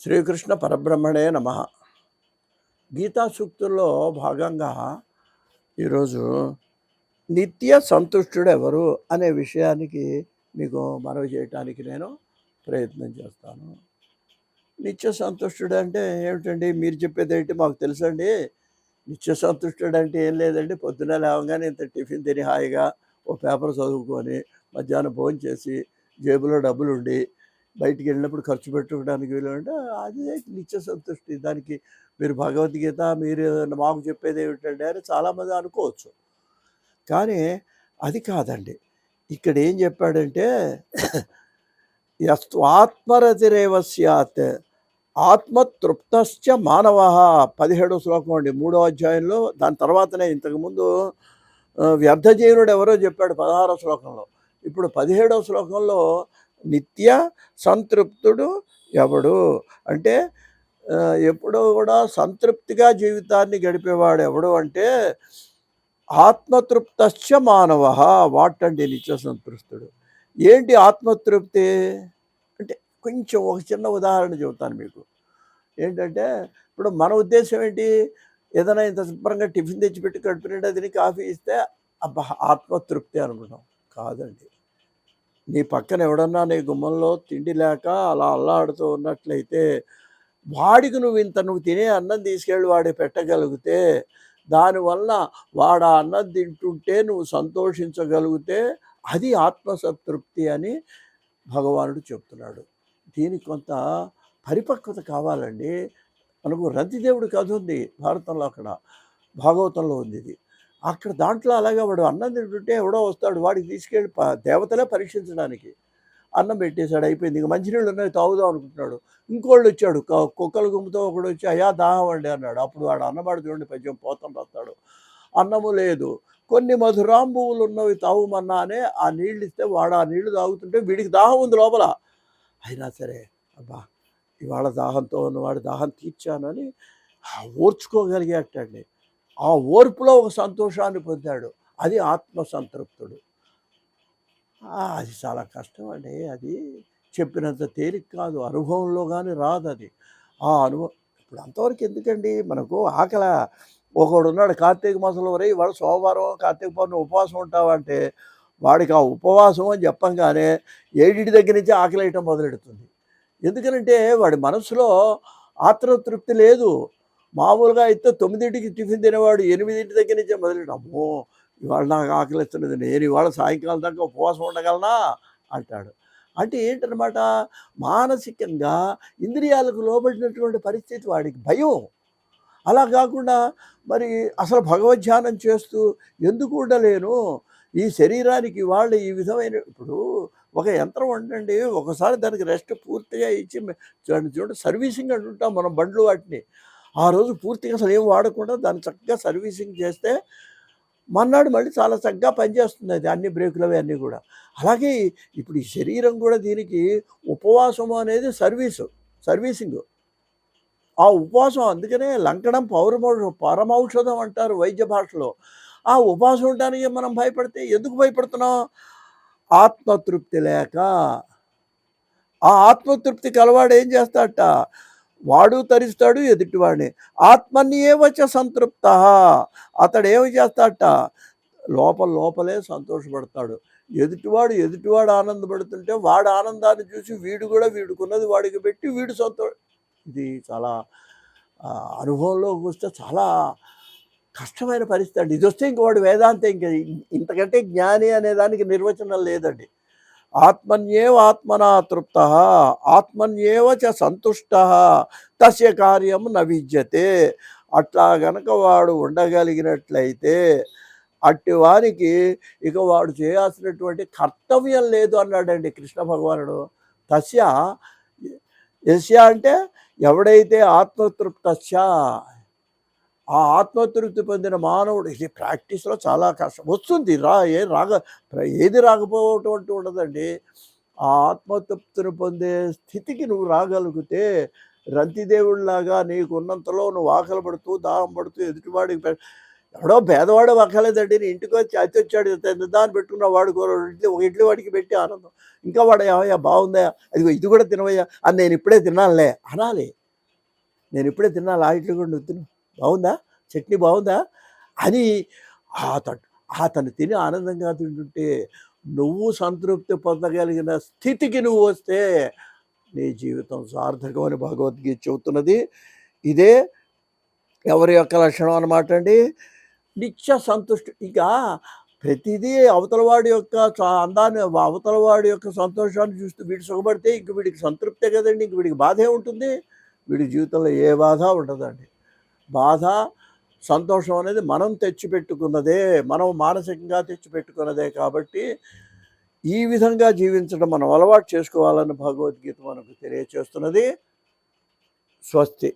శ్రీకృష్ణ పరబ్రహ్మణే నమ. గీతా సూక్తుల్లో భాగంగా ఈరోజు నిత్య సంతుష్టుడు ఎవరు అనే విషయానికి మీకు మనవి చేయటానికి నేను ప్రయత్నం చేస్తాను. నిత్య సంతుష్టుడు అంటే ఏమిటండి? మీరు చెప్పేది ఏంటి మాకు తెలుసండి? నిత్య సంతుష్టుడు అంటే ఏం లేదండి? పొద్దున లేవగానే ఇంత టిఫిన్ తిని హాయిగా ఓ పేపర్ చదువుకొని మధ్యాహ్నం భోజనం చేసి జేబులో డబ్బులు ఉండి బయటికి వెళ్ళినప్పుడు ఖర్చు పెట్టుకోవడానికి వీలు అది నిత్య సంతుష్టి దానికి మీరు భగవద్గీత మీరు మాకు చెప్పేది ఏమిటంటే అని చాలామంది అనుకోవచ్చు. కానీ అది కాదండి. ఇక్కడ ఏం చెప్పాడంటే యస్తు ఆత్మరతిరేవ స్యాత్ ఆత్మతృప్తశ్చ మానవ. పదిహేడో శ్లోకం అండి. మూడో అధ్యాయంలో దాని తర్వాతనే ఇంతకుముందు ఆ, ఎవరో చెప్పాడు పదహారో శ్లోకంలో. ఇప్పుడు పదిహేడో శ్లోకంలో నిత్య సంతృప్తుడు ఎవడు? అంటే ఎప్పుడూ కూడా సంతృప్తిగా జీవితాన్ని గడిపేవాడు ఎవడు అంటే ఆత్మతృప్తశ్చ మానవ వాటండి నిత్య సంతృప్తుడు. ఏంటి ఆత్మతృప్తి? అంటే కొంచెం ఒక చిన్న ఉదాహరణ చెబుతాను మీకు. ఏంటంటే ఇప్పుడు మన ఉద్దేశం ఏంటి? ఏదైనా ఇంత శుభ్రంగా టిఫిన్ తెచ్చిపెట్టి కడుపు తిని కాఫీ ఇస్తే అబ్బా ఆత్మతృప్తి అనుకుంటాం కాదండి. నీ పక్కన ఎవడన్నా నీ గుమ్మంలో తిండి లేక అలా అల్లాడుతూ ఉన్నట్లయితే వాడికి నువ్వు ఇంత నువ్వు తినే అన్నం తీసుకెళ్ళి వాడి పెట్టగలిగితే దానివల్ల వాడు ఆ అన్నం తింటుంటే నువ్వు సంతోషించగలిగితే అది ఆత్మసంతృప్తి అని భగవానుడు చెప్తున్నాడు. దీనికి కొంత పరిపక్వత కావాలండి. మనకు రతిదేవుడి కథ ఉంది భారతంలో అక్కడ భాగవతంలో ఉంది ఇది. అక్కడ దాంట్లో అలాగే వాడు అన్నం తింటుంటే ఎవడో వస్తాడు వాడికి తీసుకెళ్ళి దేవతలే పరీక్షించడానికి. అన్నం పెట్టేశాడు అయిపోయింది. ఇంకా మంచినీళ్ళు ఉన్నాయి తాగుదాం అనుకుంటున్నాడు. ఇంకోళ్ళు వచ్చాడు కుక్కల గుంపుతో ఒకడు వచ్చి అయ్యా దాహం అండి అన్నాడు. అప్పుడు వాడు అన్నమాడు చూడండి కొంచెం పోతం వస్తాడు అన్నము లేదు. కొన్ని మధురాంబువులు ఉన్నవి తాగుమన్నానే ఆ నీళ్ళు ఇస్తే వాడు ఆ నీళ్ళు తాగుతుంటే వీడికి దాహం ఉంది లోపల. అయినా సరే అబ్బా ఇవాళ దాహంతో ఉన్నవాడు దాహం తీర్చానని ఓర్చుకోగలిగేటండి ఆ ఓర్పులో ఒక సంతోషాన్ని పొందాడు. అది ఆత్మసంతృప్తుడు. అది చాలా కష్టం అండి అది చెప్పినంత తేలిక కాదు. అనుభవంలో కానీ రాదు అది ఆ అనుభవం ఇప్పుడు అంతవరకు ఎందుకండి? మనకు ఆకలి ఒకడు ఉన్నాడు కార్తీక మాసంలో వరే వాడు సోమవారం కార్తీక పౌర్ణమి ఉపవాసం ఉంటావంటే వాడికి ఆ ఉపవాసం అని చెప్పంగానే ఏడింటి దగ్గర నుంచి ఆకలి వేయటం మొదలెడుతుంది. ఎందుకనంటే వాడి మనసులో ఆత్మతృప్తి లేదు. మామూలుగా అయితే తొమ్మిదింటికి టిఫిన్ తినేవాడు ఎనిమిదింటి దగ్గర నుంచే మొదలెట్టు అమ్మో! ఇవాళ నాకు ఆకలిస్తున్నది నేను ఇవాళ సాయంకాలం దాకా ఉపవాసం ఉండగలనా? అంటాడు. అంటే ఏంటనమాట మానసికంగా ఇంద్రియాలకు లోబడినటువంటి పరిస్థితి వాడికి భయం. అలా కాకుండా మరి అసలు భగవద్ధ్యానం చేస్తూ ఎందుకు ఉండలేను? ఈ శరీరానికి వాళ్ళు ఈ విధమైన ఇప్పుడు ఒక యంత్రం ఉండండి ఒకసారి దానికి రెస్ట్ పూర్తిగా ఇచ్చి చూడండి చూడండి సర్వీసింగ్ అంటుంటాం మనం బండ్లు వాటిని. ఆ రోజు పూర్తిగా అసలు ఏం వాడకుండా దాన్ని చక్కగా సర్వీసింగ్ చేస్తే మన్నాడు మళ్ళీ చాలా చక్కగా పనిచేస్తుంది అది అన్ని బ్రేకులు అవి అన్నీ కూడా. అలాగే ఇప్పుడు ఈ శరీరం కూడా దీనికి ఉపవాసము అనేది సర్వీసు సర్వీసింగ్. ఆ ఉపవాసం అందుకనే లంకడం పౌరమౌష పరమౌషధం అంటారు వైద్య భాషలో. ఆ ఉపవాసం ఉండడానికి మనం భయపడితే ఎందుకు భయపడుతున్నాం? ఆత్మతృప్తి లేక. ఆ ఆత్మతృప్తి కలవాడు ఏం చేస్తాడట? వాడు తరిస్తాడు ఎదుటివాడిని. ఆత్మన్యేవచ సంతృప్త. అతడు ఏమి చేస్తాడట? లోపల లోపలే సంతోషపడతాడు. ఎదుటివాడు ఎదుటివాడు ఆనందపడుతుంటే వాడు ఆనందాన్ని చూసి వీడు కూడా వీడుకున్నది వాడికి పెట్టి వీడు సంతో ఇది చాలా అనుభవంలోకి వస్తే చాలా కష్టమైన పరిస్థితి అండి. ఇది వస్తే ఇంక వాడు వేదాంతం ఇంక ఇంతకంటే జ్ఞాని అనే దానికి నిర్వచనం లేదండి. ఆత్మన్యేవ ఆత్మనా తృప్త ఆత్మన్యేవ చ సంతుష్ట తస్య కార్యం న అట్లా గనక వాడు ఉండగలిగినట్లయితే అట్టి వారికి ఇక వాడు చేయాల్సినటువంటి కర్తవ్యం లేదు అన్నాడండి కృష్ణ భగవానుడు. తస్య ఎస్య అంటే ఎవడైతే ఆత్మతృప్తస్య ఆ ఆత్మతృప్తి పొందిన మానవుడు. ఇది ప్రాక్టీస్లో చాలా కష్టం. వస్తుంది. రా ఏ రాగ ఏది రాకపోవటం ఉండదండి. ఆ ఆత్మతృప్తిని పొందే స్థితికి నువ్వు రాగలిగితే రంతిదేవుడిలాగా నీకున్నంతలో నువ్వు ఆకలి పడుతూ దాహం పడుతూ ఎదుటివాడికి ఎవడో పేదవాడు అక్కర్లేదండి నీ ఇంటికి వచ్చి అతి వచ్చాడు. దాన్ని పెట్టుకున్న వాడు ఇడ్లీ ఒక ఇడ్లీ వాడికి పెట్టి ఆనందం. ఇంకా వాడు ఏమయ్యా బాగుందయ్యా అదిగో ఇది కూడా తినవయ్యా. అని నేను ఇప్పుడే తినాలే అనాలి. నేను ఇప్పుడే తినాలి ఆ ఇడ్లీ కూడా నువ్వు తిను. బాగుందా? చట్నీ బాగుందా? అని అతను అతను తిని ఆనందంగా తింటుంటే నువ్వు సంతృప్తి పొందగలిగిన స్థితికి నువ్వు వస్తే నీ జీవితం సార్థకమని భగవద్గీత చెబుతున్నది. ఇదే ఎవరి యొక్క లక్షణం అన్నమాట అండి? నిత్య సంతుష్టి ఇక ప్రతిదీ అవతలవాడి యొక్క అందాన్ని అవతలవాడి యొక్క సంతోషాన్ని చూస్తూ వీడు సుఖపడితే ఇంక వీడికి సంతృప్తే కదండి ఇంక వీడికి బాధే ఉంటుంది. వీడి జీవితంలో ఏ బాధ ఉండదండి. బాధ సంతోషం అనేది మనం తెచ్చిపెట్టుకున్నదే మనం మానసికంగా తెచ్చిపెట్టుకున్నదే కాబట్టి ఈ విధంగా జీవించడం మనం అలవాటు చేసుకోవాలని భగవద్గీత మనకు తెలియచేస్తున్నది. స్వస్తి.